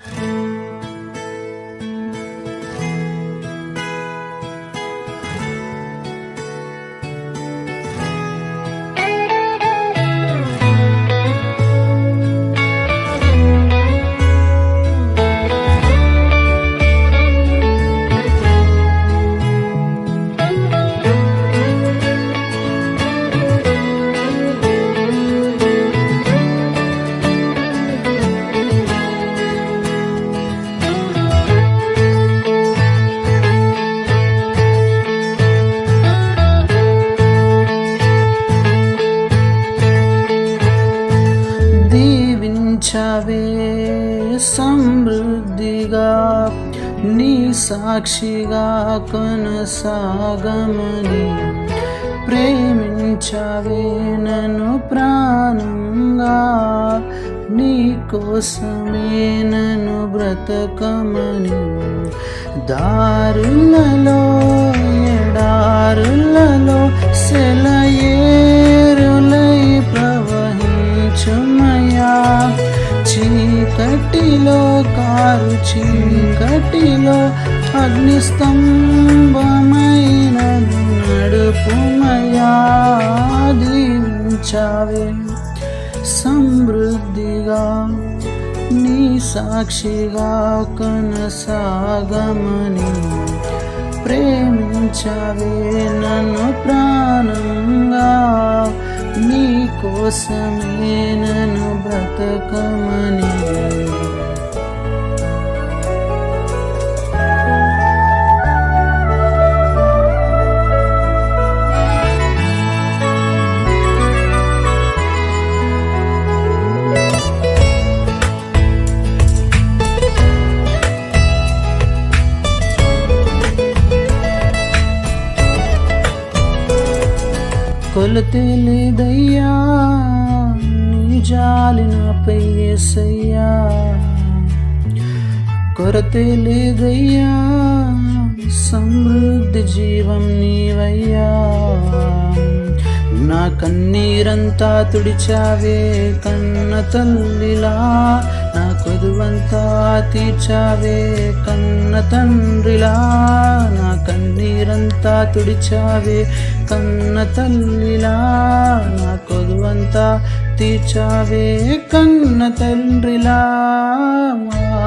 దీవించవే నీ సాక్షిగా కొనసాగమని ప్రేమించవే నన్ను ప్రాణంగా. నీ కోసమే నన్ను బ్రతకమని దారులలో ఎడారులలో సెలయే చీకటిలో అగ్నిస్తంభమైన నడుపుమయాదించావే సమృద్ధిగా నీ సాక్షిగా కొనసాగమని ప్రేమించవే. నన్ను ప్రాణంగా నీ కోసమే నన్ను బ్రతకమని కొలతేలేదయ్యా నీ జాలి నాపై యేసయ్యా కొరతే లేదయ్యా సమృద్ధి జీవం నీవయ్యా. నా కన్నీరంతా తుడిచావే కన్న తల్లిలా నా కొదువంతా తీర్చావే కన్న తండ్రిలా నా కన్నీరంతా తుడిచావే కన్న తల్లిలా నా కొదువంతా తీర్చావే కన్న తండ్రిలా.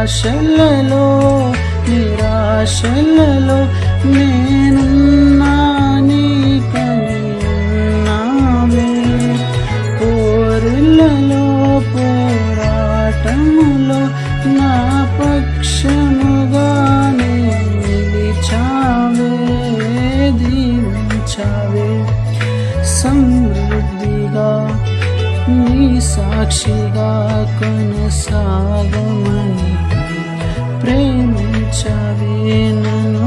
ఆశలలో నిరాశలలో నేనున్నా. పోరాటములో నా పక్షముగానే నిలిచావే. దీవించావే సమృద్ధిగా నీ సాక్షిగా కొనసాగమని ప్రేమించవే నన్ను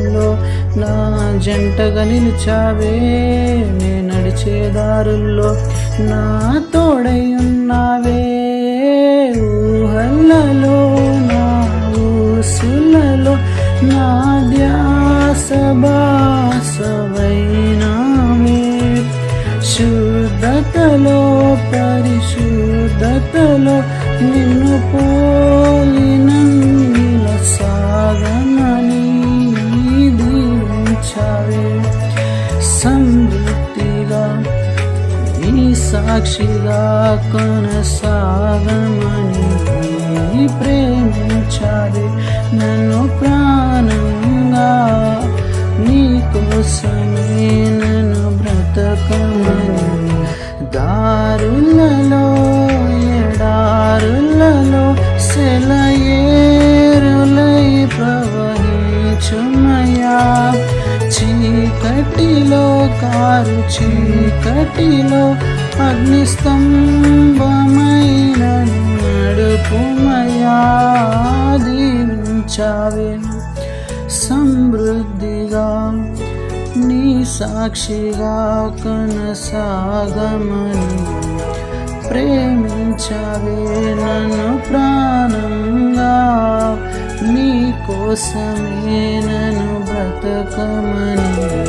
నా జంటగా నిలిచావే నే నడిచే దారుల్లో నా తోడై ఉన్నావే. ఊహలలో నా ఊసులలో నా ధ్యాస బాసవైనామే. శుద్ధతలో పరిశుద్ధతలో నిన్ను పో సమృద్ధిగా నీ సాక్షిగా కొనసాగమని ప్రేమించాలి. నన్ను ప్రాణంగా నీ కోసమే నన్ను బ్రతకమని దారులలో ఎడారులలో సెలయేరులై ప్రవహించుమయా చీకటిలో కారు చీకటిలో అగ్నిస్తంభమైన నడుపుమయా దీవించావే. సమృద్ధిగా నీ సాక్షిగా కొనసాగమని ప్రేమించవే నన్ను ప్రాణంగా. నీ కోసమే నన్ను బ్రతకమని